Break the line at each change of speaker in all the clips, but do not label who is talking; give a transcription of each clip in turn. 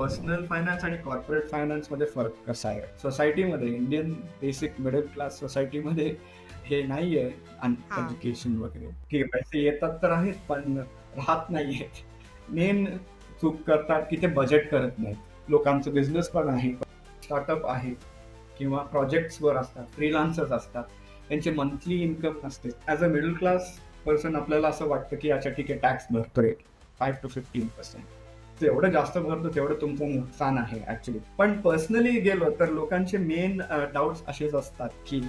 Personal finance आणि corporate फायनान्समध्ये फरक कसा आहे? सोसायटीमध्ये इंडियन बेसिक मिडल क्लास सोसायटीमध्ये हे नाही आहे. एज्युकेशन वगैरे. ठीक आहे पैसे येतात तर आहेत पण राहत नाही आहेत मेन चूक करतात की ते बजेट करत नाहीत. लोकांचं बिझनेस पण आहे स्टार्टअप आहे किंवा प्रोजेक्ट्सवर असतात फ्रीलान्सर्स असतात. त्यांचे मंथली इन्कम नसते. As a middle class person आपल्याला असं वाटतं की अच्छा ठीक आहे टॅक्स भरतोय. फाईव्ह टू फिफ्टीन पर्सेंट जेवढं जास्त भरतो तेवढं तुमचं नुकसान आहे ऍक्च्युली पण पर्सनली गेलो तर लोकांचे मेन डाऊट्स असेच असतात की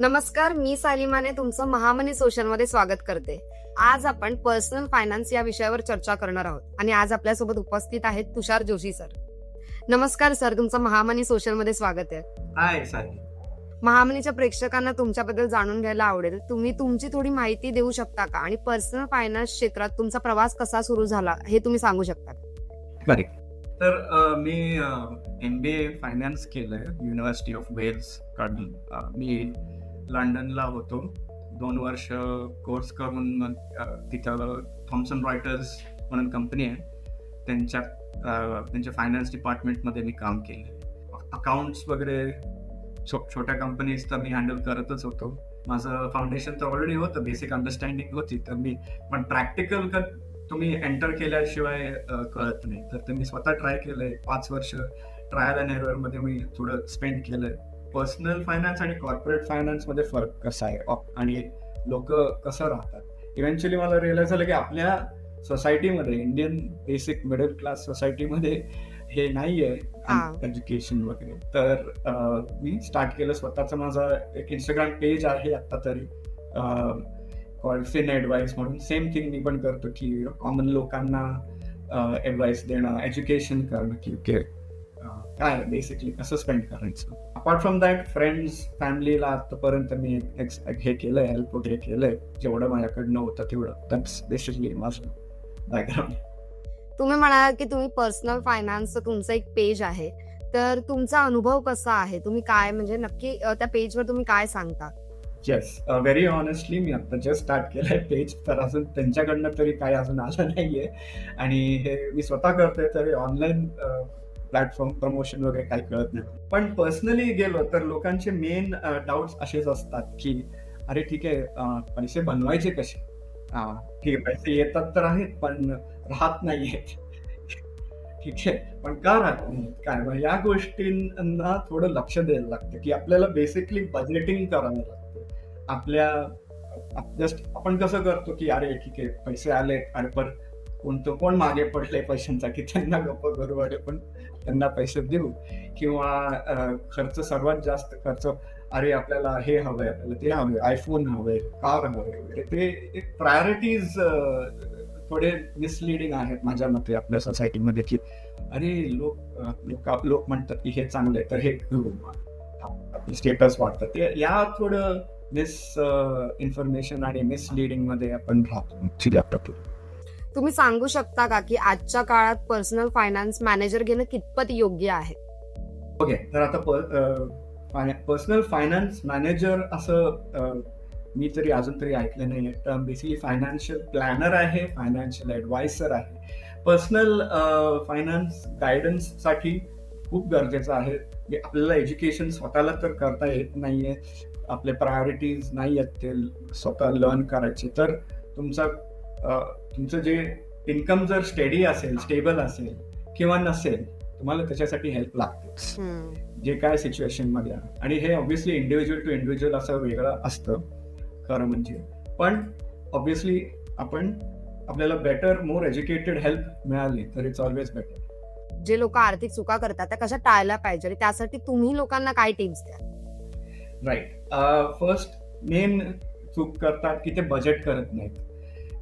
नमस्कार मी सालिमाने तुमचं महामनी सोशलमध्ये स्वागत करते. आज आपण पर्सनल फायनान्स या विषयावर चर्चा करणार आहोत आणि आज आपल्यासोबत उपस्थित आहेत तुषार जोशी सर. नमस्कार सर. तुमचं महामनी सोशलमध्ये स्वागत आहे.
साधी
महामनीच्या प्रेक्षकांना तुमच्याबद्दल जाणून घ्यायला आवडेल. तुम्ही तुमची थोडी माहिती देऊ शकता का? आणि पर्सनल फायनान्स क्षेत्रात तुमचा प्रवास कसा सुरू झाला हे तुम्ही सांगू शकता का?
तर मी एम बी ए फायनान्स केलंय युनिव्हर्सिटी ऑफ वेल्सकडून. मी लंडनला होतो. दोन वर्ष कोर्स करून मग तिथं थॉम्सन रॉयटर्स म्हणून कंपनी आहे. त्यांच्या त्यांच्या फायनान्स डिपार्टमेंटमध्ये मी काम केलं अकाउंट्स वगैरे छोट्या कंपनीज तर मी हँडल करतच होतो. माझं फाउंडेशन तर ऑलरेडी होतं बेसिक अंडरस्टँडिंग होती. तर मी पण प्रॅक्टिकल का तुम्ही एंटर केल्याशिवाय कळत नाही. तर ते मी स्वतः ट्राय केलंय. पाच वर्ष ट्रायल अँड एररमध्ये मी थोडं स्पेंड केलंय. पर्सनल फायनान्स आणि कॉर्पोरेट फायनान्समध्ये फरक कसा आहे? आणि लोक कसं राहतात? इव्हेंच्युअली मला रिअलाइज झालं की आपल्या सोसायटीमध्ये इंडियन बेसिक मिडल क्लास सोसायटीमध्ये हे नाही
हा.
आहे एज्युकेशन वगैरे. तर मी स्टार्ट केलं स्वतःचं माझं एक इंस्टाग्राम पेज आहे आता तरी. कॉल फिन ॲडवाईस म्हणून. सेम थिंग मी पण करतो की कॉमन लोकांना ॲडवाईस देणं एज्युकेशन करणं की ओके काय बेसिकली कसं स्पेंड करायचं? अपार्ट फ्रॉम दॅट फ्रेंड्स फॅमिलीला आतापर्यंत मी हे केलंय हेल्प वगैरे केलंय. जेवढं माझ्याकडनं होतं तेवढं. दॅट्स बेसिकली माझं बॅकग्राऊंड
तुम्ही म्हणाल की तुम्ही पर्सनल फायनान्स तुमचं एक पेज आहे. तर तुमचा अनुभव कसा आहे? तुम्ही काय म्हणजे नक्की त्या पेजवर तुम्ही काय सांगता?
येस व्हेरी ऑनेस्टली मी आता जस्ट स्टार्ट केलंय पेज तर अजून त्यांच्याकडनं तरी काय अजून आलं नाहीये. आणि हे मी स्वतः करतोय तर ऑनलाईन प्लॅटफॉर्म प्रमोशन वगैरे काही कळत नाही. पण पर्सनली गेलो तर लोकांचे मेन डाऊट्स असेच असतात की अरे ठीक आहे पैसे बनवायचे कसे? हा, ठीक आहे पैसे येतात तर आहेत पण राहत नाहीयेत ठीक आहे? पण का राहत नाही काय मग या गोष्टींना थोडं लक्ष द्यायला लागतं की आपल्याला बेसिकली बजेटिंग करावं लागतं. आपल्या जस्ट आपण कसं करतो की अरे ठीक आहे पैसे आले अरे पण कोणतं कोण मागे पडले पैशांचा की त्यांना गप्प करू अरे पण त्यांना पैसे देऊ. किंवा खर्च सर्वात जास्त खर्च अरे आपल्याला हे हवंय आपल्याला ते हवंय आयफोन हवंय कार हवंय वगैरे. ते एक प्रायोरिटीज थोडे मिसलिडिंग आहेत माझ्या मते आपल्या सोसायटीमध्ये की अरे लोक लोक लोक म्हणतात की हे चांगलं आहे तर हे स्टेटस वाटतं ते या थोडं मिस इन्फॉर्मेशन आणि मिसलिडिंगमध्ये आपण राहतो.
तुम्ही सांगू शकता का की आजच्या काळात पर्सनल फायनान्स मॅनेजर घेणं कितपत योग्य आहे?
ओके तर आता पर्सनल फायनान्स मॅनेजर असं मी तरी अजून तरी ऐकलं नाही टर्म बेसिकली फायनान्शियल प्लॅनर आहे फायनान्शियल ॲडवायझर आहे. पर्सनल फायनान्स गायडन्ससाठी खूप गरजेचं आहे. आपल्याला एज्युकेशन स्वतःला तर करता येत नाहीये. आपले प्रायोरिटीज नाही आहेत ते स्वतः लर्न करायचे. तर तुमचा तुमचं जे इन्कम जर स्टेडी असेल स्टेबल असेल किंवा नसेल तुम्हाला त्याच्यासाठी हेल्प लागतेच. जे काय सिच्युएशनमध्ये आहे. आणि हे ऑब्व्हियसली इंडिव्हिज्युअल टू इंडिव्हिज्युअल असं वेगळं असतं. खरं म्हणजे. पण ऑब्व्हियसली आपण आपल्याला बेटर मोर एज्युकेटेड हेल्प मिळाली तर इट्स ऑलवेज बेटर
जे लोक आर्थिक चुका करतात त्या कशा टाळल्या पाहिजे? आणि त्यासाठी तुम्ही लोकांना काय टिप्स द्या?
राईट फर्स्ट मेन चूक करतात की ते बजेट करत नाहीत.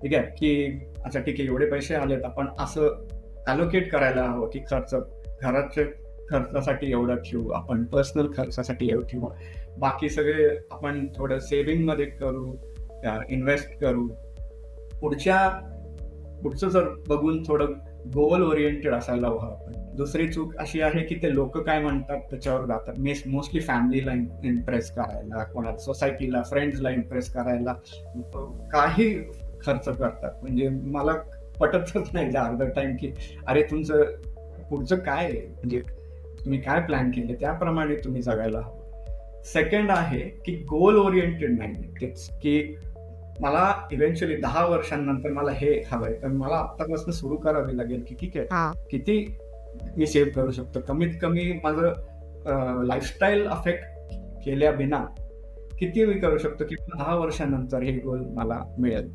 ठीक आहे? की अच्छा ठीक आहे एवढे पैसे आलेत आपण असं अलोकेट करायला हवं की खर्च घराच्या खर्चासाठी एवढं ठेवू आपण पर्सनल खर्चासाठी एवढं ठेवू. बाकी सगळे आपण थोडं सेव्हिंगमध्ये करू इन्व्हेस्ट करू. पुढच्या पुढचं जर बघून थोडं गोल ओरिएंटेड असायला हवं आपण. दुसरी चूक अशी आहे की ते लोक काय म्हणतात त्याच्यावर जातात. मेस मोस्टली फॅमिलीला इम्प्रेस करायला कोणा सोसायटीला फ्रेंड्सला इम्प्रेस करायला काही खर्च करतात. म्हणजे मला पटतच नाही अर्धा टाइम की अरे तुमचं पुढचं काय आहे? म्हणजे तुम्ही काय प्लॅन केले? त्याप्रमाणे तुम्ही जगायला हवं. सेकंड आहे की गोल ओरिएंटेड नाही. की मला इव्हेंच्युअली दहा वर्षांनंतर मला हे हवंय. तर मला आत्तापासून सुरू करावी लागेल की ठीक आहे किती मी सेव्ह करू शकतो? कमीत कमी माझं लाईफस्टाईल अफेक्ट केल्या बिना किती मी करू शकतो? की दहा वर्षानंतर हे गोल मला मिळेल.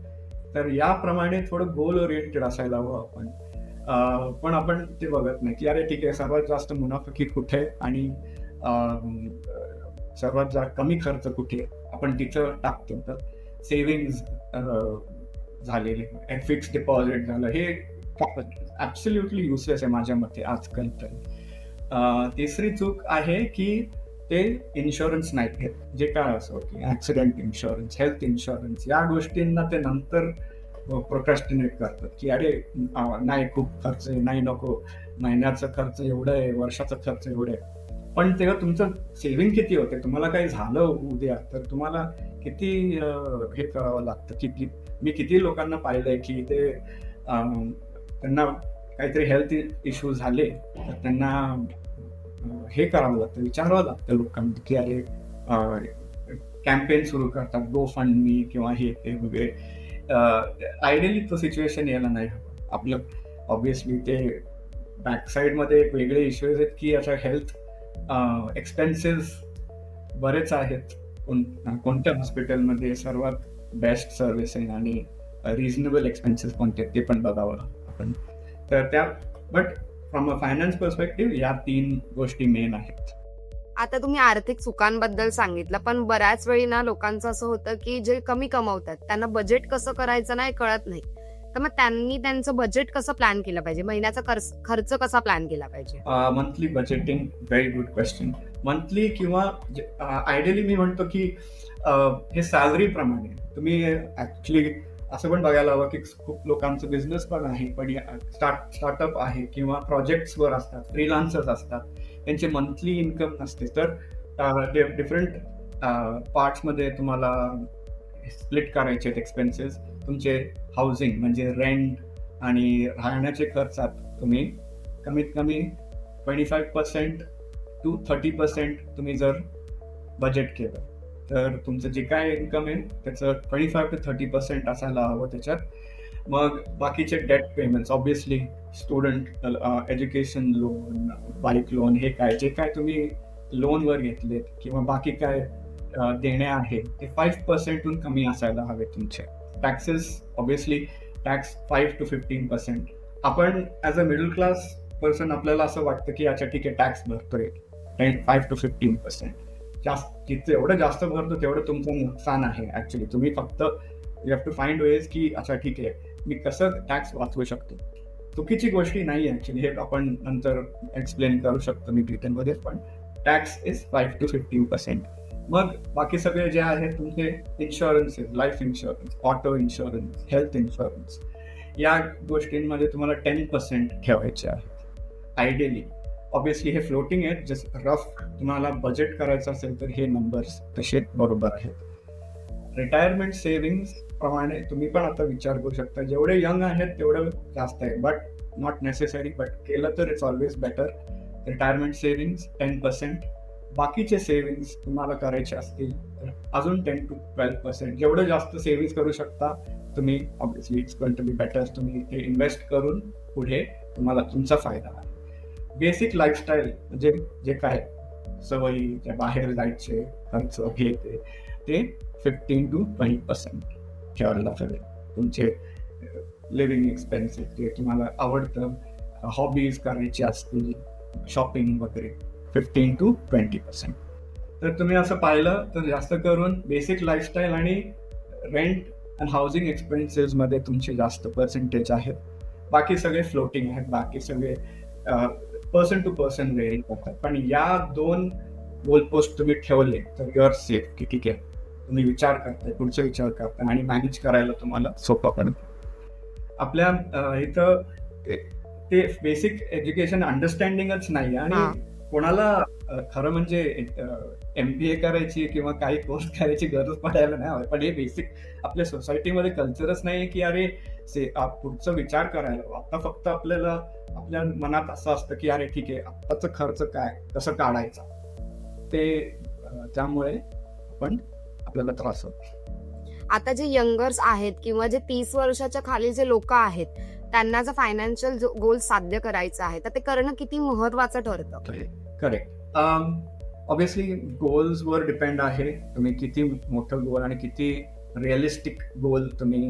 तर याप्रमाणे थोडं गोल ओरिएंटेड असायला हवं आपण. पण आपण ते बघत नाही. की अरे ठीक आहे सर्वात जास्त मुनाफकी कुठे? आणि सर्वात जा कमी खर्च कुठे आपण तिथं टाकतो. तर सेविंग्ज झालेले. फिक्स डिपॉझिट झालं. हे ऍब्सल्युटली युसेस आहे माझ्या मते आजकाल तर. तिसरी चूक आहे की ते इन्शुरन्स नाही घेत. जे काय असो की ॲक्सिडेंट इन्शुरन्स हेल्थ इन्शुरन्स या गोष्टींना ते नंतर प्रोक्रॅस्टिनेट करतात. की अरे नाही खूप खर्च आहे नाही नको. महिन्याचा खर्च एवढं आहे वर्षाचा खर्च एवढं आहे. पण तेव्हा तुमचं सेव्हिंग किती होते? तुम्हाला काही झालं उद्या? तर तुम्हाला किती हे करावं लागतं? की मी किती लोकांना पाहिलंय की ते त्यांना काहीतरी हेल्थ इश्यू झाले तर त्यांना हे करावं लागतं विचारावं लागतं लोकांना की अरे कॅम्पेन सुरू करतात गो फंड मी किंवा हे ते वगैरे. आयडियली तो सिच्युएशन यायला नाही आपलं ऑब्विसली ते बॅकसाईडमध्ये एक वेगळे इश्यूज आहेत की अशा हेल्थ एक्सपेन्सेस बरेच आहेत. कोण कोणत्या हॉस्पिटलमध्ये सर्वात बेस्ट सर्व्हिस आहे आणि रिझनेबल एक्सपेन्सेस कोणते आहेत ते पण बघावं आपण. तर त्या but from a finance perspective या तीन गोष्टी मेन आहेत.
आता तुम्ही आर्थिक चुकांबद्दल सांगितलं पण बऱ्याच वेळी ना लोकांचं असं होतं की जे कमी कमवतात त्यांना बजेट कसं करायचं नाही कळत नाही. तर मग त्यांनी त्यांचं बजेट कसं प्लॅन केलं पाहिजे? महिन्याचा खर्च खर्च कसा प्लॅन केला पाहिजे?
Monthly budgeting very good question monthly किंवा आयडियली मी म्हणतो की हे सॅलरी प्रमाणे. तुम्ही ऍक्च्युली असं पण बघायला हवं की खूप लोकांचं बिझनेस पण आहे पण स्टार्ट स्टार्टअप आहे किंवा प्रोजेक्ट्सवर असतात फ्रीलान्सर्स असतात त्यांचे मंथली इन्कम नसते. तर डिफरंट पार्ट्समध्ये तुम्हाला स्प्लिट करायचे आहेत एक्सपेन्सेस तुमचे हाऊसिंग म्हणजे रेंट आणि राहण्याचे खर्चात तुम्ही. कमीत कमी twenty five percent to thirty percent तुम्ही जर बजेट केलं तर तुमचं जे काय इन्कम आहे त्याचं twenty five to thirty percent असायला हवं त्याच्यात. मग बाकीचे debt payments obviously student education loan bike loan हे काय जे काय तुम्ही लोनवर घेतलेत किंवा बाकी काय देणे आहे ते फाईव्ह पर्सेंटहून कमी असायला हवे तुमचे. Taxes obviously tax five to fifteen percent आपण as a middle class person आपल्याला असं वाटतं की अच्छा ठीक आहे टॅक्स भरतोय. फाईव्ह टू फिफ्टीन पर्सेंट जास्त जिथं एवढं जास्त भरतो तेवढं तुमचं नुकसान आहे ॲक्च्युली तुम्ही फक्त you have to find ways की अच्छा ठीक आहे मी कसं टॅक्स वाचवू शकतो? चुकीची गोष्टी नाही आहे ॲक्च्युली हे आपण नंतर एक्सप्लेन करू शकतो मी ब्रिटनमध्ये पण tax is five to fifteen percent मग बाकी सगळे जे आहेत तुमचे insurances life insurance auto insurance health insurance या गोष्टींमध्ये तुम्हाला टेन पर्सेंट ठेवायचे आहेत. आयडियली ऑब्विसली हे फ्लोटिंग आहेत जसं रफ तुम्हाला बजेट करायचं असेल तर हे नंबर्स तसे बरोबर आहेत. रिटायरमेंट सेव्हिंग्स प्रमाणे तुम्ही पण आता विचार करू शकता. जेवढे यंग आहेत तेवढं जास्त आहे बट नॉट नेसेसरी बट केलं तर it's always better retirement savings ten percent बाकीचे सेव्हिंग्स तुम्हाला करायचे असतील तर अजून टेन टू ट्वेल्व पर्सेंट जेवढं जास्त सेव्हिंग्स करू शकता तुम्ही obviously it's going to be better तुम्ही ते इन्व्हेस्ट करून पुढे तुम्हाला तुमचा फायदा आहे. बेसिक लाईफस्टाईल म्हणजे जे काय सवयी त्या बाहेर जायचे खर्च हे ते ते फिफ्टीन टू ट्वेंटी पर्सेंट ठेवायला हवे. तुमचे लिव्हिंग एक्सपेन्सेस जे तुम्हाला आवडतं हॉबीज करायची असतील शॉपिंग वगैरे. फिफ्टीन टू ट्वेंटी पर्सेंट तर तुम्ही असं पाहिलं तर जास्त करून बेसिक लाईफस्टाईल आणि रेंट अँड हाऊसिंग एक्सपेन्सेसमध्ये तुमचे जास्त पर्सेंटेज आहेत. बाकी सगळे फ्लोटिंग आहेत बाकी सगळे पर्सन टू पर्सन वेअरिंग करतात. पण या दोन गोल पोस्ट तुम्ही ठेवले तर युअर सेफ की ठीक आहे. तुम्ही विचार करताय पुढचा विचार करताय आणि मॅनेज करायला तुम्हाला सोपं पडतं. आपल्या इथं ते- ते बेसिक एज्युकेशन अंडरस्टँडिंगच नाही. आणि कोणाला खरं म्हणजे एम बी ए करायची किंवा काही कोर्स करायची गरज पडायला नाही पण हे बेसिक आपल्या सोसायटीमध्ये कल्चरच नाही की अरे से पुढचा विचार करायला. आता फक्त आपल्याला आपल्या मनात असं असतं की अरे ठीक आहे आत्ताचं खर्च काय? कसं काढायचा? ते त्यामुळे पण आपल्याला त्रास होतो.
आता जे यंगर्स आहेत किंवा जे तीस वर्षाच्या खाली जे लोक आहेत त्यांना जर फायनान्शियल गोल साध्य करायचं आहे तर ते करणं किती महत्वाचं ठरतं?
करेक्ट ऑब्विसली गोल्सवर डिपेंड आहे. तुम्ही किती मोठं गोल आणि किती रिअलिस्टिक गोल तुम्ही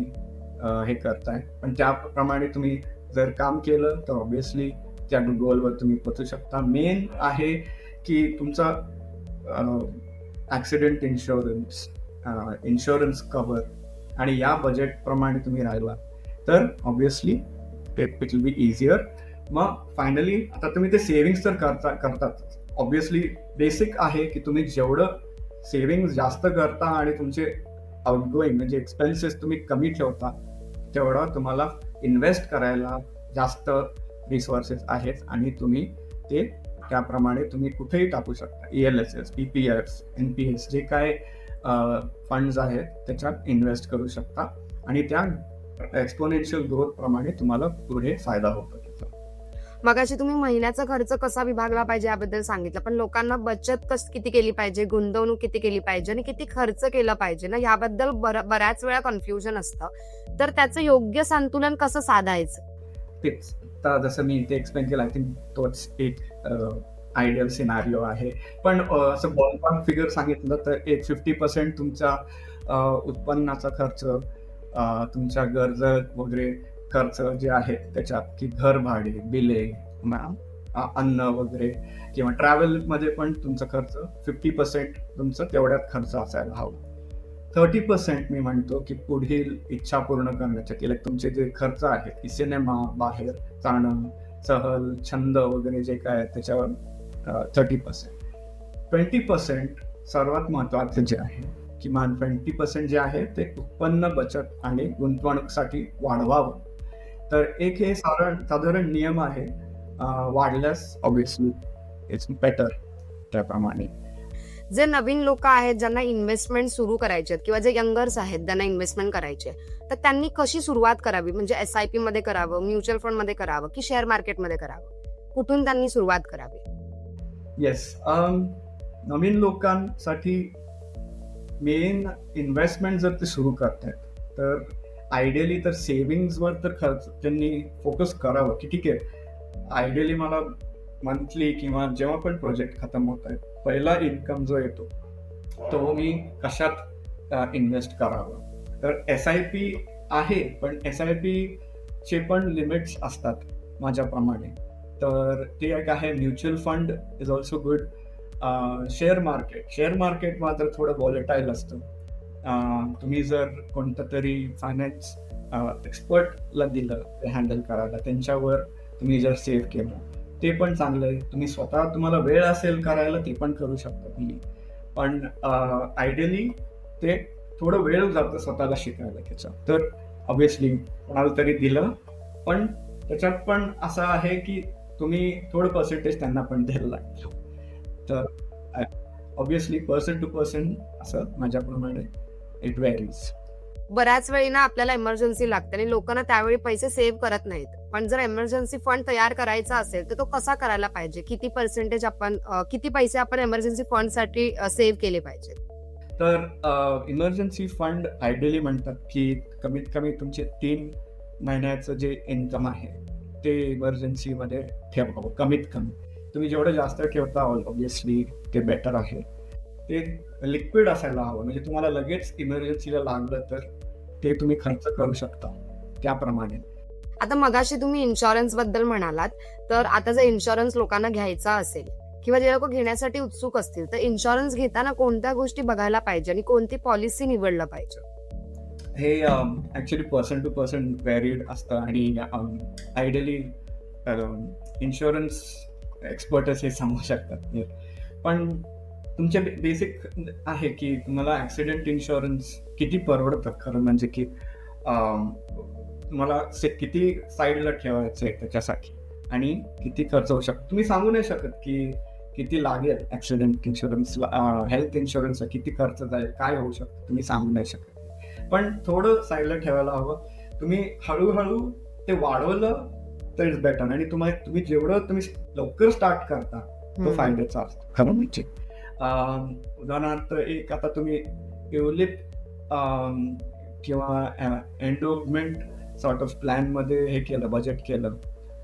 हे करताय. पण त्याप्रमाणे तुम्ही जर काम केलं तर ऑब्विसली त्या गोलवर तुम्ही पोचू शकता. मेन आहे की तुमचा ॲक्सिडेंट इन्शुरन्स इन्शुरन्स कव्हर आणि या बजेटप्रमाणे तुम्ही राहिला. तर obviously it will be easier मग फायनली आता तुम्ही ते सेव्हिंग्स तर करता करतात. ऑब्विसली बेसिक आहे की तुम्ही जेवढं सेव्हिंग जास्त करता आणि तुमचे आउटगोईंग म्हणजे एक्सपेन्सेस तुम्ही कमी ठेवता तेवढं तुम्हाला इन्व्हेस्ट करायला जास्त रिसोर्सेस आहेत आणि तुम्ही ते त्याप्रमाणे तुम्ही कुठेही टाकू शकता. E L S S P P S N P S जे काय फंड्स आहेत त्याच्यात इन्व्हेस्ट करू शकता. आणि त्या एक्सपोनेन्शियल ग्रोथप्रमाणे तुम्हाला पुढे फायदा होतो.
मगाशी तुम्ही महिन्याचा खर्च कसा विभागला पाहिजे याबद्दल सांगितलं पण लोकांना बचत कस किती केली पाहिजे गुंतवणूक किती केली पाहिजे आणि किती खर्च केला पाहिजे ना याबद्दल बऱ्याच वेळा कन्फ्युजन असतं. तर त्याचं योग्य संतुलन कसं साधायचं?
तेच. जसं मी ते एक्सप्लेन केलं आय थिंक तोच एक आयडियल सिनारिओ आहे. पण असं बॉलपार्क फिगर सांगितलं तर एक फिफ्टी पर्सेंट तुमचा उत्पन्नाचा खर्च तुमच्या गरजा वगैरे खर्च जे आहेत त्याच्यात की घर भाडे बिले अन्न वगैरे किंवा ट्रॅव्हलमध्ये पण तुमचा खर्च फिफ्टी पर्सेंट तुमचं तेवढ्यात खर्च असायला हवा. थर्टी पर्सेंट मी म्हणतो की पुढील इच्छा पूर्ण करण्याच्या की like तुमचे जे खर्च आहेत की सिनेमा बाहेर जाणं सहल छंद वगैरे जे काय आहे त्याच्यावर थर्टी पर्सेंट ट्वेंटी पर्सेंट सर्वात महत्त्वाचे जे आहे किमान ट्वेंटी पर्सेंट जे आहे ते उत्पन्न बचत आणि गुंतवणूकसाठी वाढवावं. तर एक हे साधारण साधारण नियम आहे. अं, वाढल्यास ऑब्विसली इट्स बेटर त्याप्रमाणे.
जे नवीन लोक आहेत ज्यांना इन्व्हेस्टमेंट सुरू करायचे किंवा जे यंगर्स आहेत ज्यांना इन्व्हेस्टमेंट करायचे तर त्यांनी कशी सुरुवात करावी? म्हणजे एस आय पी मध्ये करावं म्युच्युअल फंडमध्ये करावं की शेअर मार्केटमध्ये करावं? कुठून त्यांनी सुरुवात करावी?
येस नवीन लोकांसाठी मेन इन्व्हेस्टमेंट जर ते सुरू करतायत तर आयडियली तर सेव्हिंग्सवर तर खर्च त्यांनी फोकस करावं की ठीक आहे. आयडियली मला मंथली किंवा जेव्हा पण प्रोजेक्ट खतम होत आहेत पहिला इन्कम जो येतो तो मी कशात इन्व्हेस्ट करावा? तर एस आय पी आहे पण एस आय पीचे पण लिमिट्स असतात माझ्याप्रमाणे. तर ते एक आहे mutual fund is also good share market share market मात्र थोडं वॉलेटाईल असतं तुम्ही जर कोणतं तरी फायनान्स एक्सपर्टला दिलं ते हँडल करायला त्यांच्यावर तुम्ही जर सेव्ह केलं ते पण चांगलं आहे. तुम्ही स्वतः तुम्हाला वेळ असेल करायला ते पण करू शकता तुम्ही. पण आयडियली ते थोडं वेळ जातं स्वतःला शिकायला त्याचं तर ऑब्विसली कोणाला तरी दिलं पण त्याच्यात पण असं आहे की तुम्ही थोडं पर्सेंटेज त्यांना पण द्यायला लागतं तर ऑब्विसली पर्सन टू पर्सन असं माझ्याप्रमाणे इट व्हॅरीज
बऱ्याच वेळी ना आपल्याला इमर्जन्सी लागते आणि लोकांना त्यावेळी पैसे सेव्ह करत नाहीत. पण जर इमर्जन्सी फंड तयार करायचा असेल तर तो कसा करायला पाहिजे? किती पर्सेंटेज आपण किती पैसे आपण इमर्जन्सी फंडसाठी सेव्ह केले पाहिजे
तर इमर्जन्सी फंड आयडियली म्हणतात की कमीत कमी तुमचे तीन महिन्याचं जे इन्कम आहे ते इमर्जन्सीमध्ये ठेवावं कमीत कमी. तुम्ही जेवढं जास्त ठेवता ऑब्विसली ते बेटर आहे. ते लिक्विड असायला हवं. म्हणजे तुम्हाला लगेच इमर्जन्सीला लागलं तर ते तुम्ही खर्च करू शकता. त्याप्रमाणे.
आता मगाशी तुम्ही इन्शुरन्सबद्दल म्हणालात तर आता जर इन्शुरन्स लोकांना घ्यायचा असेल किंवा जे लोक घेण्यासाठी उत्सुक असतील तर इन्शुरन्स घेताना कोणत्या गोष्टी बघायला पाहिजे आणि कोणती पॉलिसी निवडलं पाहिजे?
हे actually person to person varied असतं आणि आयडियली इन्शुरन्स एक्सपर्टच हे सांगू शकतात. पण तुमचे बेसिक आहे की तुम्हाला ॲक्सिडेंट इन्शुरन्स किती परवडतं? खरं म्हणजे की तुम्हाला से किती साईडला ठेवायचं आहे त्याच्यासाठी? आणि किती खर्च होऊ शकतो? तुम्ही सांगू नाही शकत की किती लागेल ऍक्सिडेंट इन्शुरन्स हेल्थ इन्शुरन्सचा किती खर्च जाईल काय होऊ शकतं? तुम्ही सांगू नाही शकत. पण थोडं साईडला ठेवायला हवं. तुम्ही हळूहळू ते वाढवलं तर इट्स बेटर आणि तुम्हाला तुम्ही जेवढं तुम्ही लवकर स्टार्ट करता तो. फायद्याचा असतो. खरं म्हणजे. Um, उदाहरणार्थ एक आता तुम्ही ट्युलिप um, किंवा एन्डोमेंट सॉर्ट ऑफ प्लॅनमध्ये हे केलं बजेट केलं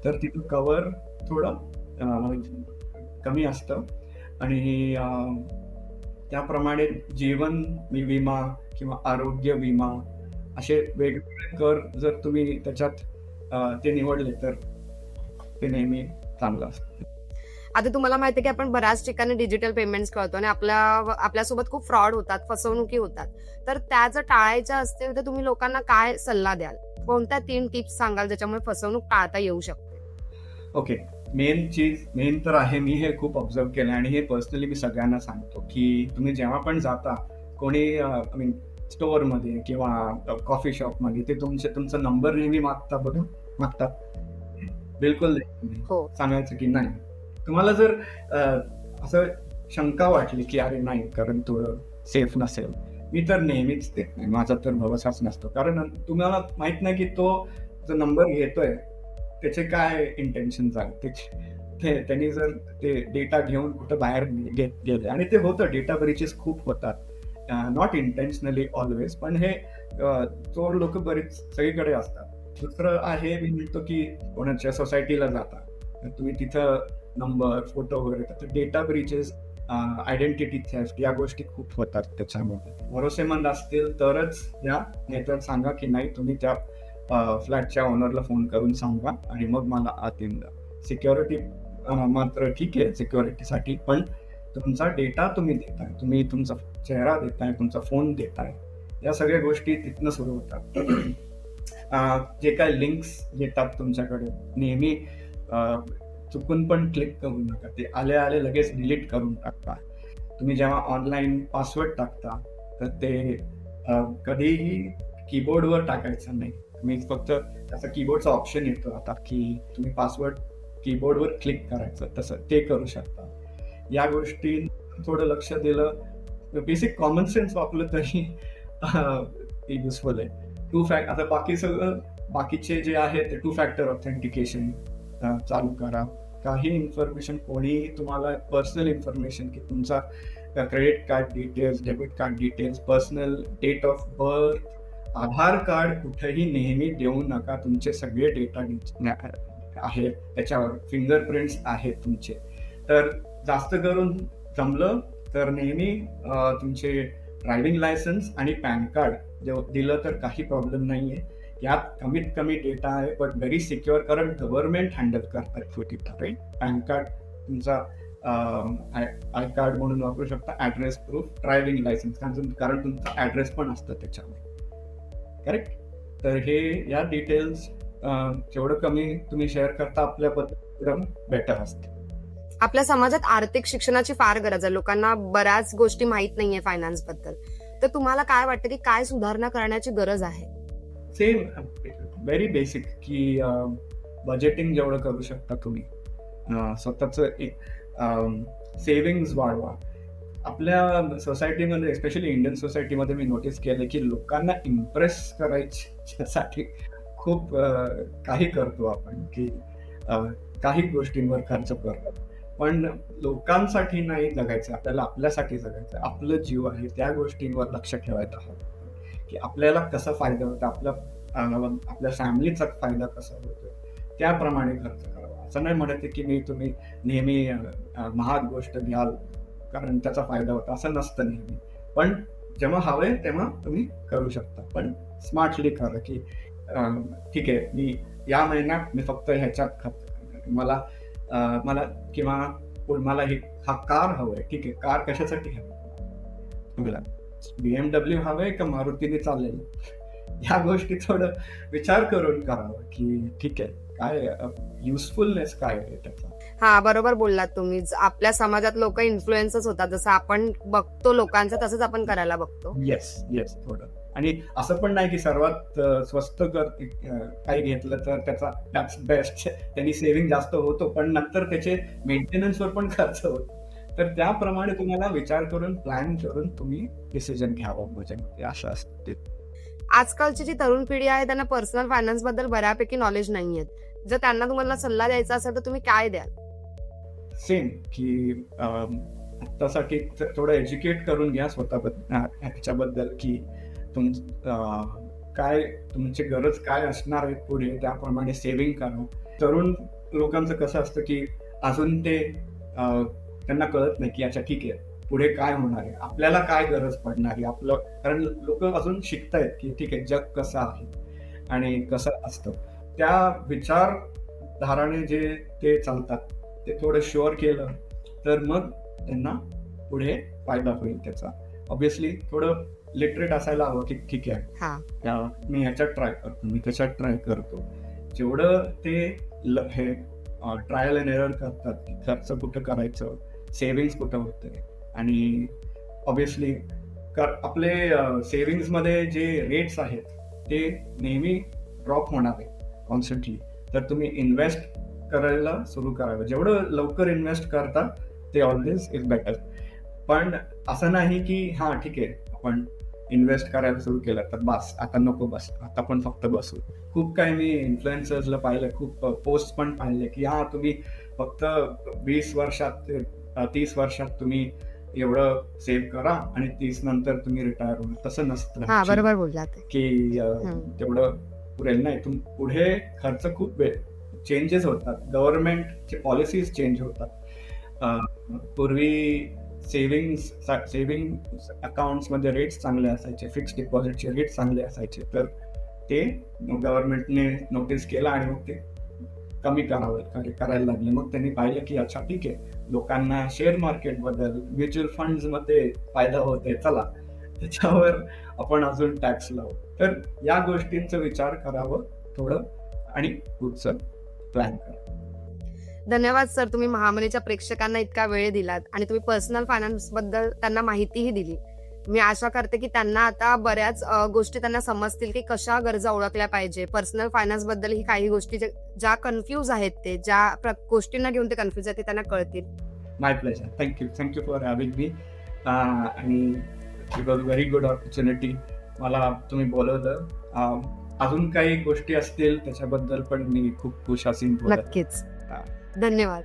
तर तिथं कवर थोडं म्हणजे कमी असतं. आणि त्याप्रमाणे जीवन विमा किंवा आरोग्य विमा असे वेगवेगळे कर जर तुम्ही त्याच्यात ते निवडले तर ते नेहमी चांगलं असतं.
आता तुम्हाला माहिती की आपण बऱ्याच ठिकाणी डिजिटल पेमेंट्स करतो आणि आपल्या आपल्यासोबत खूप फ्रॉड होतात फसवणुकी होतात. तर त्या जर टाळायच्या असतील तर तुम्ही लोकांना काय सल्ला द्याल? कोणत्या तीन टिप्स सांगाल ज्याच्यामुळे फसवणूक टाळता येऊ शकते?
ओके मेन चीज मेन तर आहे मी हे खूप ऑब्झर्व केलं आणि हे पर्सनली मी सगळ्यांना सांगतो की तुम्ही जेव्हा पण जाता कोणी आय मीन स्टोअरमध्ये किंवा कॉफी शॉपमध्ये ते तुमचे तुमचा नंबर नेहमी मागता बघा मागतात बिलकुल.
हो.
सांगायचं की नाही. तुम्हाला जर असं शंका वाटली की अरे नाही कारण थोडं सेफ नसेल. मी तर नेहमीच देत नाही माझा तर भरोसाच नसतो. कारण तुम्हाला माहीत नाही की तो जो नंबर घेतोय त्याचे काय इंटेन्शन आहे ते त्यांनी जर ते डेटा घेऊन कुठं बाहेर घेत गेले. आणि ते होतं डेटा ब्रिचेस खूप होतात. नॉट इंटेन्शनली ऑलवेज पण हे चोर लोक बरेच सगळीकडे असतात. दुसरं आहे मी म्हणतो की कोणाच्या सोसायटीला जाता. तुम्ही तिथं नंबर फोटो वगैरे तर डेटा ब्रिचेस आयडेंटिटी थेफ्ट या गोष्टी खूप होतात त्याच्यामुळे. भरोसेमंद असतील तरच या नाहीतर सांगा की नाही तुम्ही त्या फ्लॅटच्या ओनरला फोन करून सांगा आणि मग मला आत येऊन द्या सिक्युरिटी मात्र ठीक आहे सिक्युरिटीसाठी पण तुमचा डेटा तुम्ही देताय. तुम्ही तुमचा चेहरा देताय तुमचा फोन देताय. या सगळ्या गोष्टी तिथनं सुरू होतात. जे काय लिंक्स येतात तुमच्याकडे नेहमी चुकून पण क्लिक करू नका. ते आले आले लगेच डिलीट करून टाकता तुम्ही जेव्हा ऑनलाईन पासवर्ड टाकता तर ते कधीही कीबोर्डवर टाकायचं नाही. तुम्ही फक्त त्याचा कीबोर्डचा ऑप्शन येतो आता की तुम्ही पासवर्ड कीबोर्डवर क्लिक करायचं तसं ते करू शकता. या गोष्टी थोडं लक्ष दिलं. बेसिक कॉमन सेन्स वापरलं तरी युजफुल आहे. टू फॅक्ट आता बाकी सगळं बाकीचे जे आहे ते टू फॅक्टर ऑथेंटिकेशन चालू करा. काही इन्फॉर्मेशन कोणी तुम्हाला पर्सनल इन्फॉर्मेशन की तुमचा credit card details debit card details personal date of birth Aadhaar card कुठेही नेहमी देऊ नका. तुमचे सगळे डेटा आहे. त्याच्यावर फिंगरप्रिंट्स आहेत तुमचे. तर जास्त करून जमलं तर नेहमी तुमचे ड्रायव्हिंग लायसन्स आणि पॅन कार्ड. जेव्हा दिलं तर काही प्रॉब्लेम नाही आहे यात कमीत कमी डेटा आहे बट व्हेरी सिक्युअर कारण गव्हर्नमेंट हँडल करतात छोटी राईट पॅन कार्ड तुमचा आय कार्ड म्हणून वापरू शकता. ॲड्रेस प्रूफ ड्रायव्हिंग लायसन्स कारण तुमचा ॲड्रेस पण असतं त्याच्यामध्ये. करेक्ट तर हे या डिटेल्स जेवढं कमी तुम्ही शेअर करता आपल्याबद्दल बेटर असते.
आपल्या समाजात आर्थिक शिक्षणाची फार गरज आहे. लोकांना बऱ्याच गोष्टी माहीत नाहीये फायनान्सबद्दल. तर तुम्हाला काय वाटतं की काय सुधारणा करण्याची गरज आहे?
सेम व्हेरी बेसिक की um, बजेटिंग जेवढं करू शकता तुम्ही. Uh, स्वतःचं एक um, सेविंग्स वाढवा. आपल्या सोसायटीमध्ये स्पेशली इंडियन सोसायटीमध्ये मी नोटीस केलं की लोकांना इम्प्रेस करायच्यासाठी खूप uh, काही करतो आपण की uh, काही गोष्टींवर खर्च करतो. पण लोकांसाठी नाही जगायचं आपल्याला आपल्यासाठी जगायचं. आपलं जीव आहे त्या गोष्टींवर लक्ष ठेवायचं. हवं की आपल्याला कसा फायदा होतो आपल्या आपल्या फॅमिलीचा फायदा कसा होतो त्याप्रमाणे खर्च करावा. असं नाही म्हणत आहे की मी तुम्ही नेहमी महाग गोष्ट घ्याल कारण त्याचा फायदा होता असं नसतं नेहमी. पण जेव्हा हवंय तेव्हा तुम्ही करू शकता. पण स्मार्टली करा की ठीक आहे मी या महिन्यात मी फक्त ह्याच्यात खर्च मला मला किंवा मला हे हा कार हवं आहे ठीक आहे कार कशासाठी हवं? तुला बीएमडब्ल्यू हवंय का मारुतीने चालेल ह्या गोष्टी थोडं विचार करून करावं की ठीक आहे काय युजफुलनेस काय आहे त्याचा?
हा बरोबर बोललात तुम्ही. आपल्या समाजात लोक इन्फ्लुएन्सच होतात. जसं आपण बघतो लोकांचं तसंच आपण करायला बघतो.
येस येस थोडं. आणि असं पण नाही की सर्वात स्वस्त काही घेतलं तर त्याचा बेस्ट त्यांनी सेव्हिंग जास्त होतो पण नंतर त्याचे मेंटेनन्सवर पण खर्च होतो. तर त्याप्रमाणे तुम्हाला विचार करून प्लॅन करून तुम्ही डिसिजन घ्यावं म्हणजे असं असतं
आजकालची जी तरुण पिढी आहे त्यांना पर्सनल फायनान्सबद्दल बऱ्यापैकी नॉलेज नाहीये जर त्यांना तुम्हाला सल्ला द्यायचा असेल तर तुम्ही काय द्याल?
सेम की आत्तासाठी थोडं एज्युकेट करून घ्या स्वतःबद्दल ह्याच्याबद्दल की तुम काय तुमची गरज काय असणार आहे पुढे त्याप्रमाणे सेव्हिंग करा. तरुण लोकांचं कसं असतं की अजून ते त्यांना कळत नाही की अच्छा ठीक आहे पुढे काय होणार आहे? आपल्याला काय गरज पडणार आहे? आपलं कारण लोक अजून शिकतायत की ठीक आहे जग कसं आहे आणि कसं असतं. त्या विचारधाराने जे ते चालतात ते थोडं शुअर केलं तर मग त्यांना पुढे फायदा होईल त्याचा. ऑब्विसली थोडं लिटरेट असायला हवं की ठीक आहे.
हा.
मी ह्याच्यात ट्राय करतो मी त्याच्यात ट्राय करतो. जेवढं ते हे ट्रायल अँड एरर करतात की खर्च कुठं करायचं सेव्हिंग्स कुठं होतंय? आणि ऑब्विसली आपले सेव्हिंग्समध्ये जे रेट्स आहेत ते नेहमी ड्रॉप होणार आहे कॉन्स्टंटली तर तुम्ही इन्व्हेस्ट करायला सुरू करावं. जेवढं लवकर इन्व्हेस्ट करता ते ऑलवेज इज बेटर पण असं नाही की हां ठीक आहे आपण इन्व्हेस्ट करायला सुरू केलं तर बस आता नको बस आता पण फक्त बसू. खूप काही मी इन्फ्लुएन्सर्सला पाहिलं खूप पोस्ट पण पाहिले की हां तुम्ही फक्त वीस वर्षात ते, तीस वर्षात तुम्ही एवढं सेव्ह करा आणि तीस नंतर तुम्ही रिटायर होणार. तसं नसतं
हा बरोबर बोललात
की. तेवढं पुरेल नाही. तुम पुढे खर्च खूप चेंजेस होतात. गव्हर्नमेंटचे पॉलिसीज चेंज होतात. पूर्वी सेव्हिंग्स सेव्हिंग अकाउंट्समध्ये रेट्स चांगले असायचे फिक्स डिपॉझिटचे रेट चांगले असायचे. तर ते गव्हर्नमेंटने नोटीस केलं आणि मग ते कमी करावं करे- करायला लागले. मग त्यांनी पाहिलं की अच्छा ठीक आहे. लोकांना शेअर मार्केटबद्दल म्युच्युअल फंड्समध्ये फायदा होते चला. त्याच्यावर आपण अजून टॅक्स लावू. तर या गोष्टींचा विचार करावं थोडं आणि पुढचं प्लॅन करा.
धन्यवाद सर तुम्ही महामनीच्या प्रेक्षकांना इतका वेळ दिलात आणि तुम्ही पर्सनल फायनान्सबद्दल त्यांना माहितीही दिली. मी आशा करते की त्यांना आता बऱ्याच गोष्टी त्यांना समजतील की कशा गरजा ओळखल्या पाहिजे. पर्सनल फायनान्सबद्दल ही काही गोष्टी ज्या कन्फ्यूज आहेत ते ज्या गोष्टींना घेऊन ते कन्फ्यूज आहेत ते त्यांना कळतील.
My pleasure thank you thank you for having मी आणि it was very good opportunity मला तुम्ही बोलवलं. अजून काही गोष्टी असतील त्याच्याबद्दल पण मी खूप खुश असेन बोलत.
नक्कीच. धन्यवाद.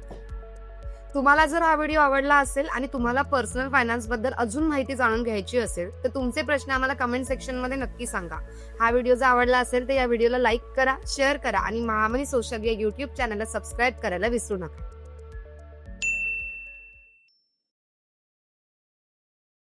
तुम्हाला जर हा व्हिडिओ आवडला असेल आणि तुम्हाला पर्सनल फायनान्सबद्दल अजून माहिती जाणून घ्यायची असेल तर तुमचे प्रश्न आम्हाला कमेंट सेक्शनमध्ये नक्की सांगा. हा व्हिडिओ जर आवडला असेल तर या व्हिडिओला लाईक करा शेअर करा आणि महामनी सोशल या युट्यूब चॅनलला सबस्क्राईब करायला विसरू नका.